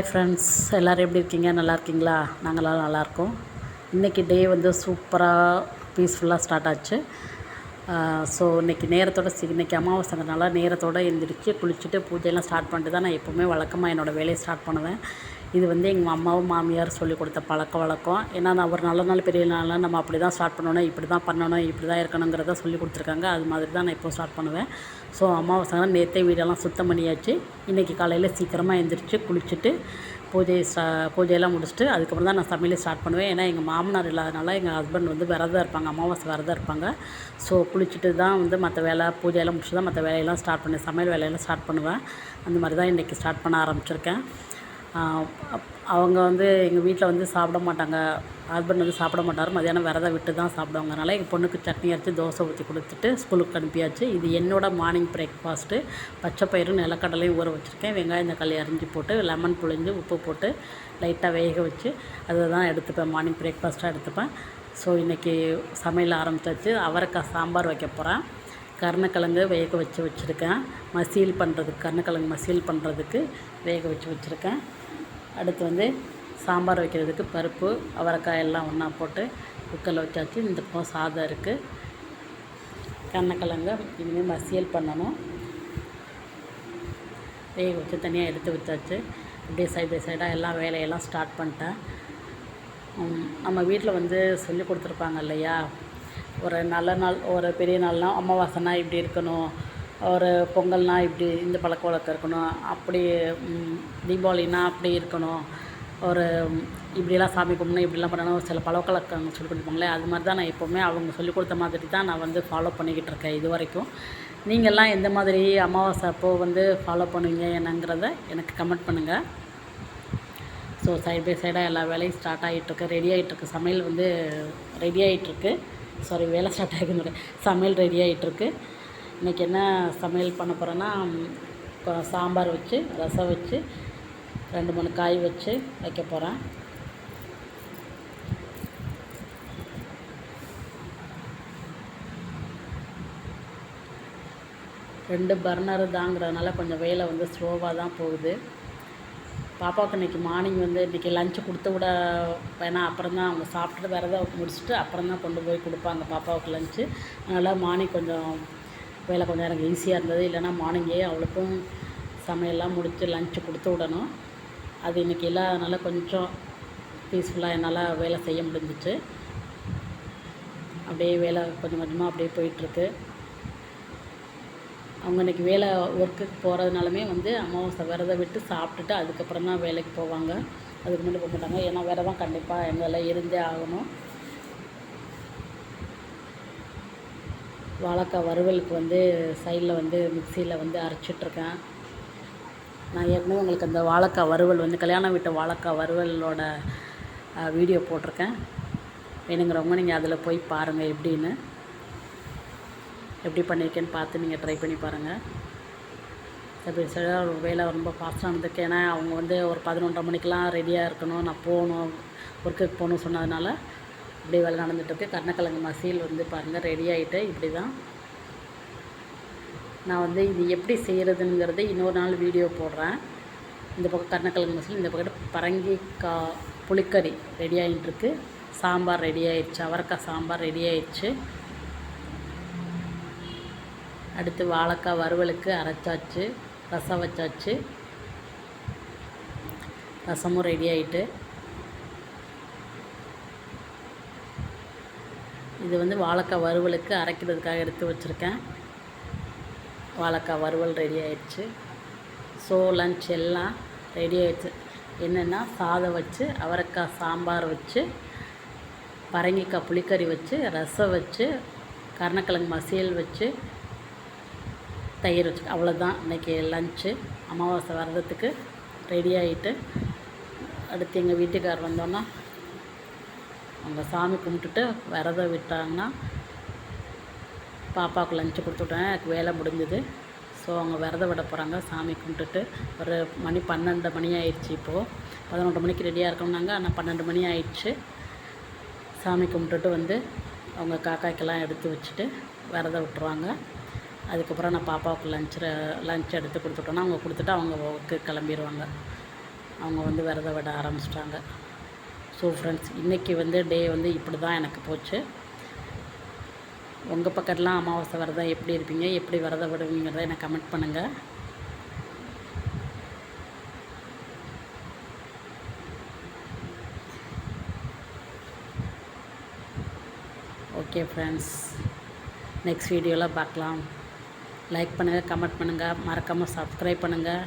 Hi friends எல்லோரும் எப்படி இருக்கீங்க? நல்லா இருக்கீங்களா? நாங்களாம் நல்லாயிருக்கோம் இன்றைக்கி டே வந்து சூப்பராக பீஸ்ஃபுல்லாக ஸ்டார்ட் ஆச்சு. ஸோ இன்றைக்கி நேரத்தோட சி இன்றைக்கி அமாவாசைங்கிறனால நேரத்தோடு எழுந்திரிச்சு குளிச்சுட்டு பூஜையெல்லாம் ஸ்டார்ட் பண்ணிட்டு தான் நான் எப்போவுமே வழக்கமாக என்னோடய வேலையை ஸ்டார்ட் பண்ணுவேன். இது வந்து எங்கள் அம்மாவும் மாமியார் சொல்லி கொடுத்த பழக்க வழக்கம். ஏன்னா நான் ஒரு நல்ல நாள் பெரிய நாளில் நம்ம அப்படி தான் ஸ்டார்ட் பண்ணணும் இப்படி தான் பண்ணணும் இப்படி தான் இருக்கணுங்கிறத சொல்லி கொடுத்துருக்காங்க. அது மாதிரி தான் நான் இப்போ ஸ்டார்ட் பண்ணுவேன். ஸோ அமாவாசை நேற்றே வீடெல்லாம் சுத்தம் பண்ணியாச்சு. இன்றைக்கி காலையில் சீக்கிரமாக எழுந்திரிச்சு குளிச்சுட்டு பூஜை ஸ்டா பூஜையெல்லாம் முடிச்சுட்டு அதுக்கப்புறம் தான் நான் சமையலே ஸ்டார்ட் பண்ணுவேன். ஏன்னா எங்கள் மாமனார் இல்லாதனால எங்கள் ஹஸ்பண்ட் வந்து விரதம் இருப்பாங்க. அமாவாசை விரதம் இருப்பாங்க. ஸோ குளிச்சுட்டு தான் வந்து மற்ற வேலை பூஜையெல்லாம் முடிச்சுட்டு தான் மற்ற வேலையெல்லாம் ஸ்டார்ட் பண்ணேன். சமையல் வேலையெல்லாம் ஸ்டார்ட் பண்ணுவேன். அந்த மாதிரி தான் இன்றைக்கி ஸ்டார்ட் பண்ண ஆரம்பிச்சிருக்கேன். அவங்க வந்து எங்கள் வீட்டில் வந்து சாப்பிட மாட்டாங்க. ஹஸ்பண்ட் வந்து சாப்பிட மாட்டார். மதியானம் விரதம் விட்டு தான் சாப்பிடுவாங்க அதனால் எங்கள் பொண்ணுக்கு சட்னி அரைச்சி தோசை ஊற்றி கொடுத்துட்டு ஸ்கூலுக்கு அனுப்பியாச்சு. இது என்னோடய மார்னிங் பிரேக்ஃபாஸ்ட்டு பச்சை பயிரும் நிலக்கடலையும் ஊற வச்சுருக்கேன். வெங்காயம் தக்காளி அரிஞ்சு போட்டு லெமன் புழிஞ்சு உப்பு போட்டு லைட்டாக வேக வச்சு அதை தான் எடுத்துப்பேன். மார்னிங் பிரேக்ஃபாஸ்ட்டாக எடுத்துப்பேன். ஸோ இன்றைக்கி சமையல் ஆரம்பித்தாச்சு அவரைக்காய் சாம்பார் வைக்க போகிறேன் கருணக்கிழங்கு வேக வச்சு வச்சுருக்கேன். மசீல் பண்ணுறதுக்கு கருணக்கிழங்கு மசீல் பண்ணுறதுக்கு வேக வச்சு வச்சுருக்கேன். அடுத்து வந்து சாம்பார் வைக்கிறதுக்கு பருப்பு அவரைக்காய் எல்லாம் ஒன்றா போட்டு குக்கரில் வச்சாச்சு. இந்த பக்கம் சாதம் இருக்குது கண்ணக்கிழங்க இனிமேல் மசியல் பண்ணணும். வேக வச்சு தனியாக எடுத்து வச்சாச்சு. அப்படியே சைட் பை சைடாக எல்லாம் வேலையெல்லாம் ஸ்டார்ட் பண்ணிட்டேன். நம்ம வீட்டில் வந்து சொல்லி கொடுத்துருப்பாங்க இல்லையா? ஒரு நல்ல நாள் ஒரு பெரிய நாள்னால் அமாவாசைனா இப்படி இருக்கணும். ஒரு பொங்கல்னால் இப்படி இந்த பழக்க வழக்கம் இருக்கணும் அப்படி தீபாவளினா அப்படி இருக்கணும். ஒரு இப்படியெல்லாம் சாமி கும்பிட்ணும் இப்படிலாம் பண்ணணும். சில பழக்க வழக்கங்கள் சொல்லி கொடுப்பாங்களே அது மாதிரி தான் நான் எப்போவுமே அவங்க சொல்லிக் கொடுத்த மாதிரி தான் நான் வந்து ஃபாலோ பண்ணிக்கிட்டு இருக்கேன் இது வரைக்கும். நீங்கள்லாம் எந்த மாதிரி அமாவாசை அப்போது வந்து ஃபாலோ பண்ணுவீங்க என்னங்கிறத எனக்கு கமெண்ட் பண்ணுங்கள் ஸோ சைட் பை சைடாக எல்லா வேலையும் ஸ்டார்ட் ஆகிட்டுருக்கு ரெடி ஆகிட்டுருக்கு சமையல் வந்து ரெடி ஆகிட்டுருக்கு சாரி வேலை ஸ்டார்ட் ஆகிடுங்க சமையல் ரெடி ஆகிட்டுருக்கு இன்றைக்கி என்ன சமையல் பண்ண போகிறேன்னா சாம்பார் வச்சு ரசம் வச்சு ரெண்டு மூணு காய் வச்சு வைக்க போகிறேன் ரெண்டு பர்னர் தாங்கிறதுனால கொஞ்சம் வேலை வந்து ஸ்லோவாக தான் போகுது. பாப்பாவுக்கு இன்றைக்கி மார்னிங் வந்து இன்றைக்கி லஞ்சு கொடுத்து விட வேணாம் அப்புறம் தான் அவங்க சாப்பிட்டுட்டு விரதம் முடிச்சுட்டு அப்புறம் தான் கொண்டு போய் கொடுப்பாங்க பாப்பாவுக்கு லஞ்சு அதனால் மார்னிங் கொஞ்சம் வேலை கொஞ்சம் எனக்கு ஈஸியாக இருந்தது. இல்லைனா மார்னிங்கே அவளுக்கும் சமையல்லாம் முடித்து லஞ்சு கொடுத்து விடணும். அது இன்றைக்கி இல்லாதனால கொஞ்சம் பீஸ்ஃபுல்லாக என்னால் வேலை செய்ய முடிஞ்சிச்சு. அப்படியே வேலை கொஞ்சம் கொஞ்சமாக அப்படியே போயிட்டுருக்கு. அவங்க இன்றைக்கி வேலை ஒர்க்குக்கு போகிறதுனாலுமே வந்து அமாவாசை விரதம் விட்டு சாப்பிட்டுட்டு அதுக்கப்புறம் தான் வேலைக்கு போவாங்க. அதுக்கு முன்னாடி போக மாட்டாங்க. ஏன்னா விரதம் கண்டிப்பாக எங்களால் இருந்தே ஆகணும். வாழைக்காய் வறுவலுக்கு வந்து சைடில் வந்து மிக்சியில் வந்து அரைச்சிட்ருக்கேன். நான் ஏற்கனவே உங்களுக்கு அந்த வாழைக்காய் வறுவல் வந்து கல்யாண வீட்டு வாழைக்காய் வறுவலோட வீடியோ போட்டிருக்கேன். வேணுங்கிறவங்க நீங்கள் அதில் போய் பாருங்கள் எப்படின்னு. எப்படி பண்ணியிருக்கேன்னு பார்த்து நீங்கள் ட்ரை பண்ணி பாருங்கள் அப்படி ஒரு வேலை ரொம்ப ஃபாஸ்ட்டாக இருந்திருக்கு ஏன்னா அவங்க வந்து ஒரு பதினொன்றரை மணிக்கெலாம் ரெடியாக இருக்கணும். நான் போகணும் ஒர்க்குக்கு போகணும் சொன்னதுனால இப்படி வேலை நடந்துகிட்ருக்கு கருணக்கிழங்கு மசியல் வந்து பாருங்கள் ரெடி ஆகிட்டு இப்படி தான் நான் வந்து இது எப்படி செய்கிறதுங்கிறத இன்னொரு நாள் வீடியோ போடுறேன். இந்த பக்கம் கருணக்கிழங்கு மசியல் இந்த பக்கம் பரங்கிக்காய் புளிக்கறி ரெடி ஆகிட்டுருக்கு சாம்பார் ரெடி ஆயிடுச்சு. அவரைக்காய் சாம்பார் ரெடி ஆயிடுச்சு. அடுத்து வாழைக்காய் வறுவலுக்கு அரைச்சாச்சு ரசம் வச்சாச்சு. ரசமும் ரெடி ஆகிட்டு இது வந்து வாழைக்காய் வறுவலுக்கு அரைக்கிறதுக்காக எடுத்து வச்சுருக்கேன். வாழைக்காய் வறுவல் ரெடி ஆயிடுச்சு. ஸோ லன்ச் எல்லாம் ரெடி ஆயிடுச்சு. என்னென்னா சாதம் வச்சு அவரைக்காய் சாம்பார் வச்சு பரங்கிக்காய் புளிக்கறி வச்சு ரசம் வச்சு கருணக்கிழங்கு மசியல் வச்சு தயிர் வச்சு அவ்வளோதான் இன்றைக்கி லஞ்சு அமாவாசை வர்றதுக்கு ரெடி ஆகிட்டு அடுத்து எங்கள் வீட்டுக்கார் வந்தோன்னா அவங்க சாமி கும்பிட்டுட்டு விரதம் விட்டாங்கன்னா பாப்பாவுக்கு லஞ்சு கொடுத்துட்டேன். எனக்கு வேலை முடிஞ்சுது. ஸோ அவங்க விரதம் விட போகிறாங்க சாமி கும்பிட்டுட்டு ஒரு மணி பன்னெண்டு மணி ஆயிடுச்சு இப்போது பதினொன்று மணிக்கு ரெடியாக இருக்கணும்னாங்க ஆனால் பன்னெண்டு மணி ஆயிடுச்சு. சாமி கும்பிட்டுட்டு வந்து அவங்க காக்காய்க்கெல்லாம் எடுத்து வச்சுட்டு விரதம் விட்டுருவாங்க. அதுக்கப்புறம் நான் பாப்பாவுக்கு லஞ்சு லஞ்ச் எடுத்து கொடுத்துட்டோன்னா அவங்க கொடுத்துட்டு அவங்க கிளம்பிடுவாங்க அவங்க வந்து விரதம் விட ஆரம்பிச்சிட்டாங்க. ஸோ ஃப்ரெண்ட்ஸ் இன்றைக்கி வந்து டே வந்து இப்படி தான் எனக்கு போச்சு. உங்கள் பக்கத்துலாம் அமாவாசை விரதம் எப்படி இருப்பீங்க? எப்படி விரதம் விடுவீங்கிறத எனக்கு கமெண்ட் பண்ணுங்கள் ஓகே ஃப்ரெண்ட்ஸ் நெக்ஸ்ட் வீடியோவில் பார்க்கலாம். லைக் பண்ணுங்கள் கமெண்ட் பண்ணுங்கள் மறக்காமல் சப்ஸ்கிரைப் பண்ணுங்கள்